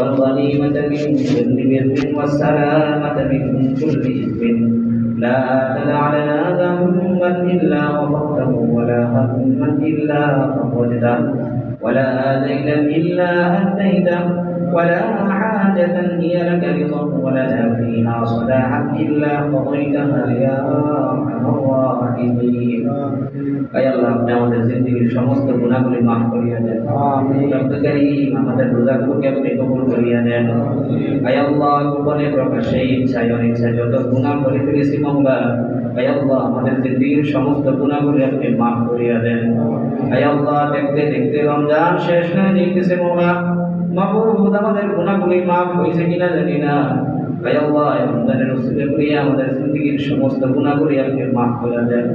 والغنيمة من كل بر والسلامة من كل إثم لا تدع لنا ذنبا إلا غفرته ولا هما إلا فرجته ولا دينا إلا أديته ولا حاجة هي لك رضا ولنا فيها صلاحا إلا قضيتها يا أرحم الراحمين أي الله আপনি আমাদের জিন্দগির সমস্ত গুণাগুলি মাফ করিয়া দেন রব্বে করিম আমাদের রোজাগুলোকে আপনি কবুল করিয়া দেন আয় আল্লাহ গোপনে প্রকাশে ইচ্ছায় অনিচ্ছায় যত গুণা করে ফেলেছি মঙ্গলা আয় আল্লাহ আমাদের জিন্দগির সমস্ত গুণাগুলি আপনি মাফ করিয়া দেন আয় আল্লাহ দেখতে দেখতে রমজান শেষ হয়ে যেতেছে মঙ্গলা আমাদের গুণাগুলি মাফ হয়েছে কিনা জানি না। আয় আল্লাহ রমজানের উসিলে করিয়া আমাদের জিন্দগির সমস্ত গুণাগুলি আপনি মাফ করে দেন।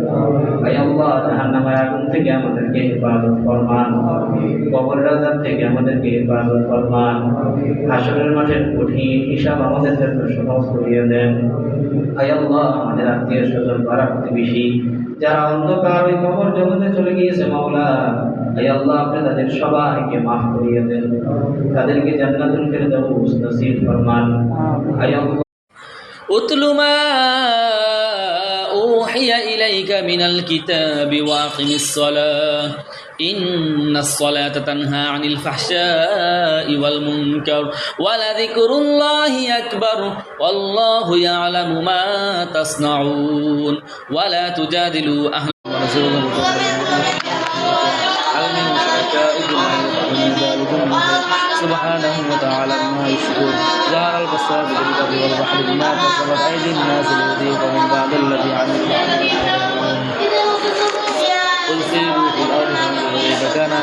আয় আল্লাহ জাহান্নামের আগুন থেকে আমাদেরকে হেফাজত ফরমান। কবর রাজার থেকে আমাদেরকে হেফাজত ফরমান। মাঠের কঠিন হিসাব আমাদের জন্য সহজ করিয়ে দেন। আয় আল্লাহ আমাদের আত্মীয় স্বজন পাড়া প্রতিবেশী যারা অন্ধকার ওই কবর জগতে চলে গিয়েছে মাওলা এই আল্লাহ আপনি তাদের সবাইকে মাফ করিয়ে দেন। তাদেরকে জান্নাতুল ফেরদাউস নসীব ফরমান। আয় উতলুমা أوحي إليك من الكتاب وأقم الصلاة إن الصلاة تنهى عن الفحشاء والمنكر ولذكر الله أكبر والله يعلم ما تصنعون ولا تجادلوا أهل هل من شركائكم من ذلكم سبحانه وتعالى بما يشكر ظهر الفساد في البر والبحر بما كسبت أيدي الناس ليذيقهم بعد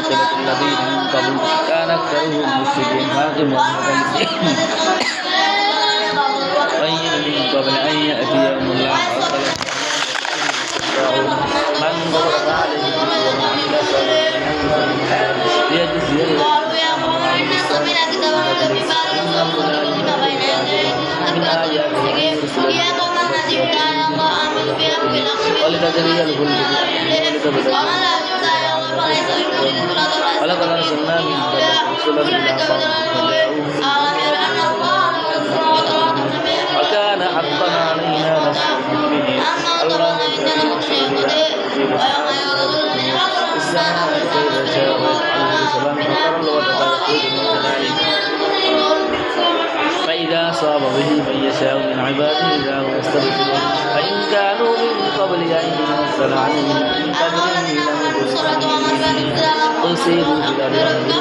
عاقبة الذين من قبل كان أكثرهم مشركين فاقم وجهك بين من قبل أن يأتي يوم لا حصر من ضرب عليه ومن عمل صالحا ليجزي الذين آمنوا وعملوا الصالحات إنه لا من آياته ولتجري الفلك ولتبتغي رسولا إلا وكان حقا علينا نصر المؤمنين اللهم إنا نخشيك ويوم يرد من حضر السلام فإذا شاء الله سلام وقر الله فإذا أصاب به من يشاء من عباده إذا هو يستبشر فإن كانوا من قبل أن ينزل عليهم من قبل لم يكن. تصيبوا بالأرض